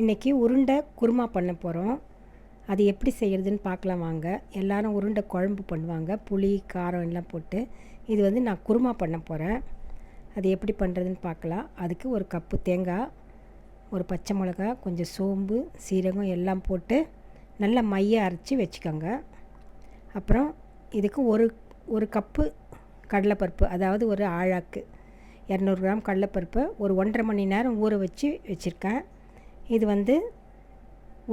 இன்றைக்கி உருண்டை குருமா பண்ண போகிறோம் அது எப்படி செய்கிறதுன்னு பார்க்கலாம் வாங்க. எல்லாரும் உருண்டை குழம்பு பண்ணுவாங்க. புளி காரம் எல்லாம் போட்டு இது வந்து நான் குருமா பண்ண போகிறேன் அது எப்படி பண்ணுறதுன்னு பார்க்கலாம். அதுக்கு ஒரு கப்பு தேங்காய் ஒரு பச்சை மிளகா கொஞ்சம் சோம்பு சீரகம் எல்லாம் போட்டு நல்லா மைய அரைச்சி வச்சுக்கோங்க. அப்புறம் இதுக்கு ஒரு ஒரு கப்பு கடலைப்பருப்பு அதாவது ஒரு ஆழாக்கு. இரநூறு கிராம் கடலைப்பருப்பு ஒரு ஒன்றரை மணி நேரம் ஊற வச்சு வச்சுருக்கேன். இது வந்து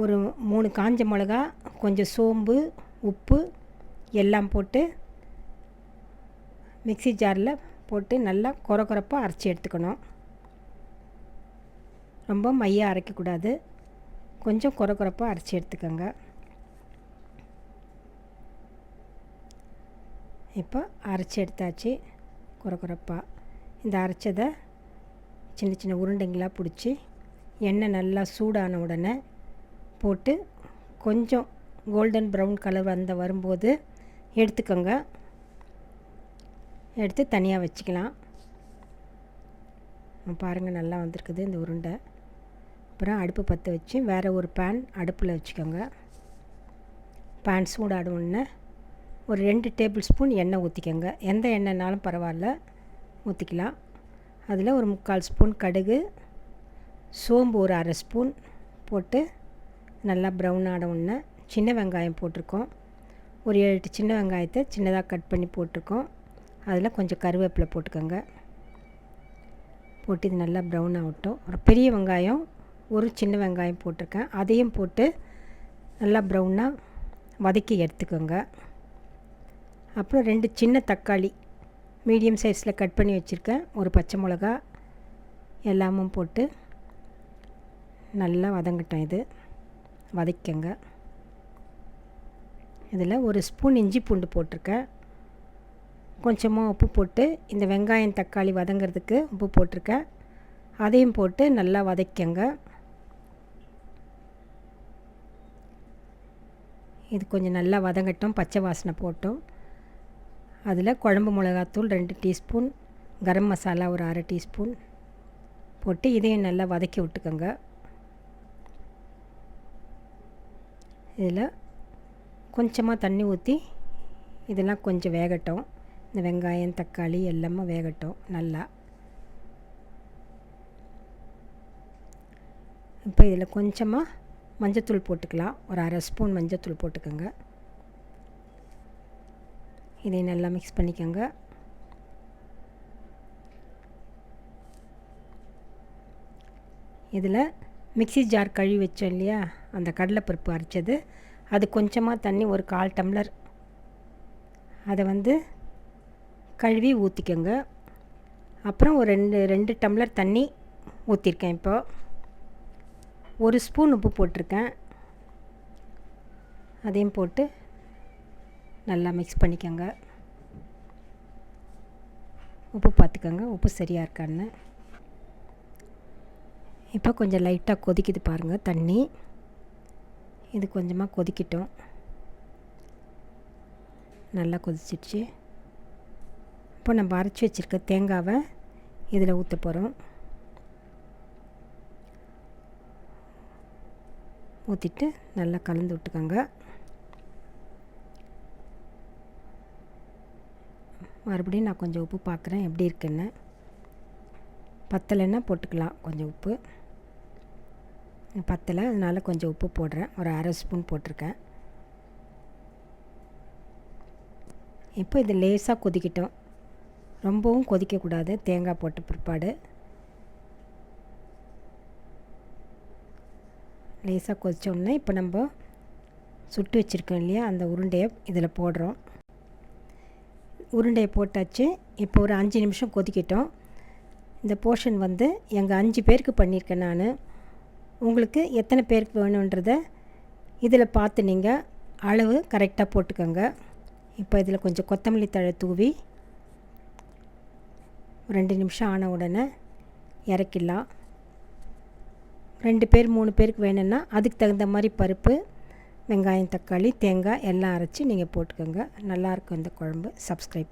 ஒரு மூணு காஞ்ச மிளகா கொஞ்சம் சோம்பு உப்பு எல்லாம் போட்டு மிக்ஸி ஜாரில் போட்டு நல்லா குறை குறைப்பாக அரைச்சி எடுத்துக்கணும். ரொம்ப மையாக அரைக்கக்கூடாது. கொஞ்சம் குறை குறைப்பாக அரைச்சி எடுத்துக்கோங்க. இப்போ அரைச்சி எடுத்தாச்சு குறை குறைப்பாக இந்த அரைச்சதை சின்ன சின்ன உருண்டைங்களாக பிடிச்சி எண்ணெய் நல்லா சூடான உடனே போட்டு கொஞ்சம் கோல்டன் ப்ரௌன் கலர் வந்த வரும்போது எடுத்துக்கோங்க. எடுத்து தனியாக வச்சுக்கலாம். பாருங்கள் நல்லா வந்திருக்குது இந்த உருண்டை. அப்புறம் அடுப்பு பற்ற வச்சு வேறு ஒரு பேன் அடுப்பில் வச்சுக்கோங்க. பேன் உடனே ஒரு ரெண்டு டேபிள் ஸ்பூன் எண்ணெய் ஊற்றிக்கோங்க எந்த எண்ணெய்னாலும் பரவாயில்ல ஊற்றிக்கலாம் அதில் ஒரு முக்கால் ஸ்பூன் கடுகு சோம்பு ஒரு அரை ஸ்பூன் போட்டு நல்லா ப்ரௌன் ஆட உடனே சின்ன வெங்காயம் போட்டிருக்கோம். ஒரு ஏழு எட்டு சின்ன வெங்காயத்தை சின்னதாக கட் பண்ணி போட்டிருக்கோம். அதில் கொஞ்சம் கருவேப்பிலை போட்டுக்கோங்க. போட்டு இது நல்லா ப்ரௌன் ஆகட்டும். ஒரு பெரிய வெங்காயம் ஒரு சின்ன வெங்காயம் போட்டிருக்கேன். அதையும் போட்டு நல்லா ப்ரௌனாக வதக்கி எடுத்துக்கோங்க. அப்புறம் ரெண்டு சின்ன தக்காளி மீடியம் சைஸில் கட் பண்ணி வச்சுருக்கேன். ஒரு பச்சை மிளகா எல்லாமும் போட்டு நல்லா வதங்கட்டும் இது. வதக்கங்க இதில் ஒரு ஸ்பூன் இஞ்சி பூண்டு போட்டிருக்கேன். கொஞ்சமாக உப்பு போட்டு இந்த வெங்காயம் தக்காளி வதங்கிறதுக்கு உப்பு போட்டிருக்கேன். அதையும் போட்டு நல்லா வதக்கங்க இது கொஞ்சம் நல்லா வதங்கட்டும். பச்சை வாசனை போட்டோம். அதில் குழம்பு மிளகாத்தூள் ரெண்டு டீஸ்பூன். கரம் மசாலா ஒரு அரை டீஸ்பூன். போட்டு இதையும் நல்லா வதக்கி விட்டுக்கோங்க. இதில் கொஞ்சமாக தண்ணி ஊற்றி இதெல்லாம் கொஞ்சம் வேகட்டும். இந்த வெங்காயம் தக்காளி எல்லாமே வேகட்டும் நல்லா. இப்போ இதில் கொஞ்சமாக மஞ்சத்தூள் போட்டுக்கலாம். ஒரு அரை ஸ்பூன் மஞ்சத்தூள் போட்டுக்கோங்க. இதை நல்லா மிக்ஸ் பண்ணிக்கோங்க. இதில் மிக்சி ஜார் கழுவி வச்சோம் இல்லையா? அந்த கடலைப்பருப்பு அரைச்சது. அது கொஞ்சமாக தண்ணி ஒரு கால் டம்ளர். அதை வந்து கழுவி ஊற்றிக்கோங்க அப்புறம் ஒரு ரெண்டு ரெண்டு டம்ளர் தண்ணி ஊற்றிருக்கேன் இப்போது ஒரு ஸ்பூன் உப்பு போட்டிருக்கேன். அதையும் போட்டு நல்லா மிக்ஸ் பண்ணிக்கோங்க. உப்பு பார்த்துக்கோங்க. உப்பு சரியாக இருக்கான்னு. இப்போ கொஞ்சம் லைட்டாக கொதிக்குது பாருங்கள் தண்ணி. இது கொஞ்சமாக கொதிக்கட்டும். நல்லா கொதிச்சிடுச்சு. இப்போ நம்ம அரைச்சி வச்சுருக்க தேங்காவை இதில் ஊற்ற போகிறோம் ஊற்றிட்டு நல்லா கலந்து விட்டுக்கோங்க. மறுபடியும் நான் கொஞ்சம் உப்பு பார்க்குறேன் எப்படி இருக்குன்னு. பத்தலைன்னா போட்டுக்கலாம் கொஞ்சம் உப்பு. பத்தலை. அதனால் கொஞ்சம் உப்பு போடுறேன். ஒரு அரை ஸ்பூன் போட்டிருக்கேன். இப்போ இது லேசாக கொதிக்கிட்டோம். ரொம்பவும் கொதிக்கக்கூடாது. தேங்காய் போட்ட பிற்பாடு. லேசாக கொதித்தோடனே இப்போ நம்ம சுட்டு வச்சுருக்கோம் இல்லையா? அந்த உருண்டையை இதில் போடுறோம். உருண்டையை போட்டாச்சு. இப்போ ஒரு அஞ்சு நிமிஷம் கொதிக்கிட்டோம். இந்த போர்ஷன் வந்து எங்கள் அஞ்சு பேருக்கு பண்ணியிருக்கேன் நான். உங்களுக்கு எத்தனை பேருக்கு வேணுன்றத இதில் பார்த்து நீங்கள் அளவு கரெக்டாக போட்டுக்கோங்க. இப்போ இதில் கொஞ்சம் கொத்தமல்லி தழை தூவி ரெண்டு நிமிஷம் ஆன உடனே இறக்கிடலாம். ரெண்டு பேர் மூணு பேருக்கு வேணும்னா அதுக்கு தகுந்த மாதிரி பருப்பு வெங்காயம் தக்காளி தேங்காய் எல்லாம் அரைச்சி நீங்கள் போட்டுக்கோங்க. நல்லாயிருக்கும் இந்த குழம்பு. சப்ஸ்கிரைப்